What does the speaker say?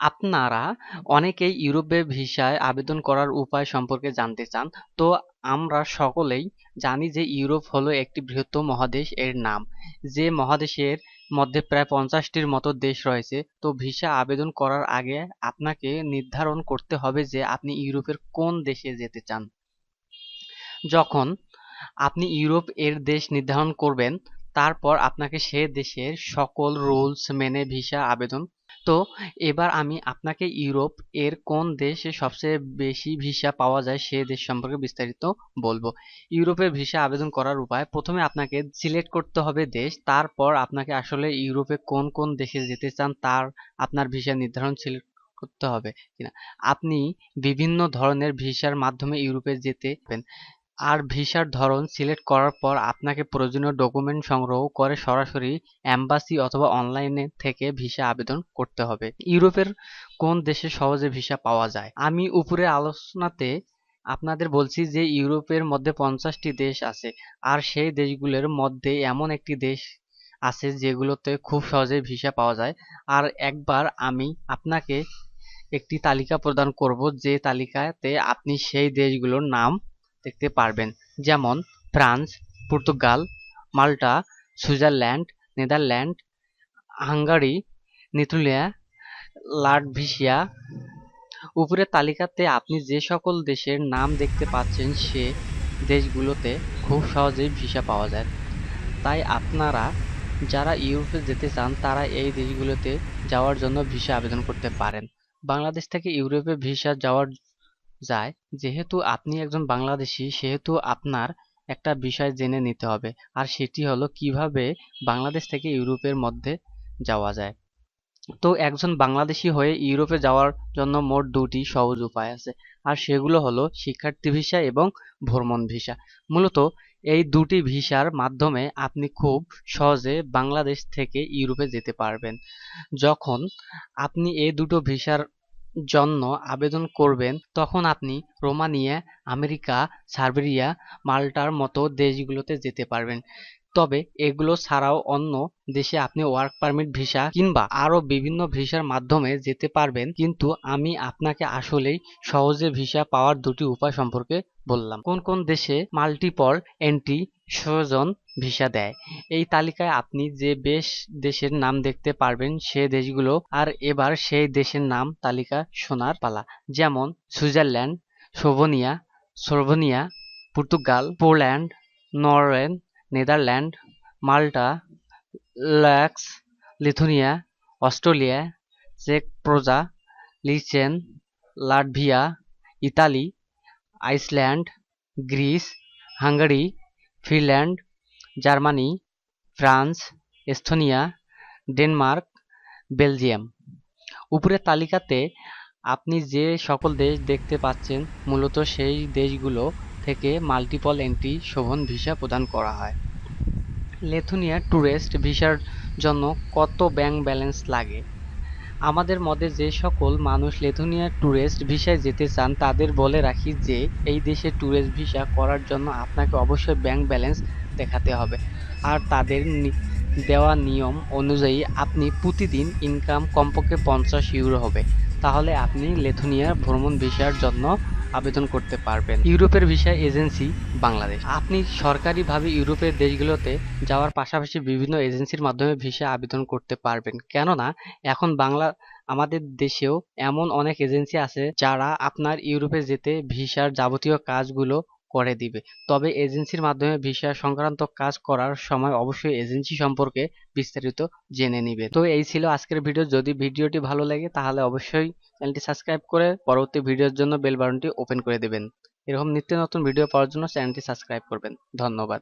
আপনারা অনেকেই ইউরোপে ভিসায় আবেদন করার উপায় সম্পর্কে জানতে চান। তো আমরা সকলেই জানি যে ইউরোপ হলো একটি বৃহত্তম মহাদেশ এর নাম। যে মহাদেশের মধ্যে প্রায় পঞ্চাশটির মতো দেশ রয়েছে। তো ভিসা আবেদন করার আগে আপনাকে নির্ধারণ করতে হবে যে আপনি ইউরোপের কোন দেশে যেতে চান। যখন আপনি ইউরোপ এর দেশ নির্ধারণ করবেন, তারপর আপনাকে সে দেশের সকল রুলস মেনে ভিসা আবেদন তো এবার আমি আপনাকে ইউরোপ এর কোন দেশে সবচেয়ে বেশি ভিসা পাওয়া যায় সে দেশ সম্পর্কে বিস্তারিত বলব। ইউরোপে ভিসা আবেদন করার উপায়, প্রথমে আপনাকে সিলেক্ট করতে হবে দেশ, তারপর আপনাকে আসলে ইউরোপে কোন কোন দেশে যেতে চান তার আপনার ভিসা নির্ধারণ সিলেক্ট করতে হবে কিনা। আপনি বিভিন্ন ধরনের ভিসার মাধ্যমে ইউরোপে যেতে পারেন আর ভিসার ধরন সিলেক্ট করার পর আপনাকে প্রয়োজনীয় ডকুমেন্ট সংগ্রহ করে সরাসরি অ্যাম্বাসি অথবা অনলাইনে থেকে ভিসা আবেদন করতে হবে। ইউরোপের কোন দেশে সহজে ভিসা পাওয়া যায়? আমি উপরে আলোচনাতে আপনাদের বলছি যে ইউরোপের মধ্যে পঞ্চাশটি দেশ আছে আর সেই দেশগুলোর মধ্যে এমন একটি দেশ আছে যেগুলোতে খুব সহজে ভিসা পাওয়া যায়। আর একবার আমি আপনাকে একটি তালিকা প্রদান করব যে তালিকাতে আপনি সেই দেশগুলোর নাম দেখতে পারবেন। যেমন, France, Portugal, Malta, Switzerland, Netherland, Hungary, নেতুলিয়া লাটভিসিয়া উপরের তালিকাতে আপনি যে সকল দেশের নাম দেখতে পাচ্ছেন, সে দেশগুলোতে খুব সহজেই ভিসা পাওয়া যায়। তাই আপনারা, যারা ইউরোপে যেতে চান, তারা এই দেশগুলোতে যাওয়ার জন্য ভিসা আবেদন করতে পারেন। বাংলাদেশ থেকে ইউরোপে ভিসা যাওয়ার যায়। যেহেতু আপনি একজন বাংলাদেশি, সেহেতু আপনার একটা বিষয় জেনে নিতে হবে, আর সেটি হলো কীভাবে বাংলাদেশ থেকে ইউরোপের মধ্যে যাওয়া যায়। তো একজন বাংলাদেশি হয়ে ইউরোপে যাওয়ার জন্য মোট দুটি সহজ উপায় আছে, আর সেগুলো হলো শিক্ষার্থী ভিসা এবং ভ্রমণ ভিসা। মূলত এই দুটি ভিসার মাধ্যমে আপনি খুব সহজে বাংলাদেশ থেকে ইউরোপে যেতে পারবেন। যখন আপনি এই দুটো ভিসার জন্য আবেদন করবেন তখন আপনি রোমানিয়া আমেরিকা সার্বিয়া মাল্টার মতো দেশগুলোতে যেতে পারবেন। তবে এগুলো ছাড়াও অন্য দেশে আপনি ওয়ার্ক পারমিট ভিসা কিংবা আরও বিভিন্ন ভিসার মাধ্যমে যেতে পারবেন। কিন্তু আমি আপনাকে আসলেই সহজে ভিসা পাওয়ার দুটি উপায় সম্পর্কে বললাম। কোন কোন দেশে মাল্টিপল এন্ট্রি সজন ভিসা দেয়? এই তালিকায় আপনি যে বেশ দেশের নাম দেখতে পারবেন সে দেশগুলো আর এবার সেই দেশের নাম তালিকা শোনার পালা। যেমন Switzerland, Slovenia Slovenia Portugal, Poland, Norway Netherland, Malta, lakhs, Lithuania, Australia, চেক প্রজা, listen, Latvia, Italy, Iceland, Greece, Hungary, Finland, Germany, France, Estonia, Denmark, Belgium. উপরের তালিকাতে আপনি যে সকল দেশ দেখতে পাচ্ছেন, মূলত সেই দেশগুলো থেকে মাল্টিপল এন্ট্রি শোভন ভিসা প্রদান করা হয়। লেথুনিয়া ট্যুরিস্ট ভিসার জন্য কত ব্যাংক ব্যালেন্স লাগে? আমাদের মধ্যে যে সকল মানুষ লেথুনিয়া ট্যুরিস্ট ভিসায় যেতে চান, তাদের বলে রাখি যে, এই দেশে ট্যুরিস্ট ভিসা করার জন্য আপনাকে অবশ্যই ব্যাংক ব্যালেন্স দেখাতে হবে। আর তাদের দেওয়া নিয়ম অনুযায়ী আপনি প্রতিদিন ইনকাম কমপক্ষে পঞ্চাশ ইউরো হবে। তাহলে আপনি লেথুনিয়া ভ্রমণ ভিসার জন্য আবেদন করতে পারবেন। ইউরোপের ভিসা এজেন্সি বাংলাদেশ। আপনি সরকারিভাবে ইউরোপের দেশগুলোতে যাওয়ার পাশাপাশি বিভিন্ন এজেন্সির মাধ্যমে ভিসা আবেদন করতে পারবেন। কেননা এখন বাংলা আমাদের দেশেও এমন অনেক এজেন্সি আছে যারা আপনার ইউরোপে যেতে ভিসার যাবতীয় কাজগুলো করে দিবে। তবে এজেন্সির মাধ্যমে ভিসা সংক্রান্ত কাজ করার সময় অবশ্যই এজেন্সি সম্পর্কে বিস্তারিত জেনে নিবে। তো এই ছিল আজকের ভিডিও। যদি ভিডিওটি ভালো লাগে, তাহলে অবশ্যই চ্যানেলটি সাবস্ক্রাইব করে পরবর্তী ভিডিওর জন্য বেল বাটনটি ওপেন করে দেবেন। এরকম নিত্য নতুন ভিডিও পাওয়ার জন্য চ্যানেলটি সাবস্ক্রাইব করবেন। ধন্যবাদ।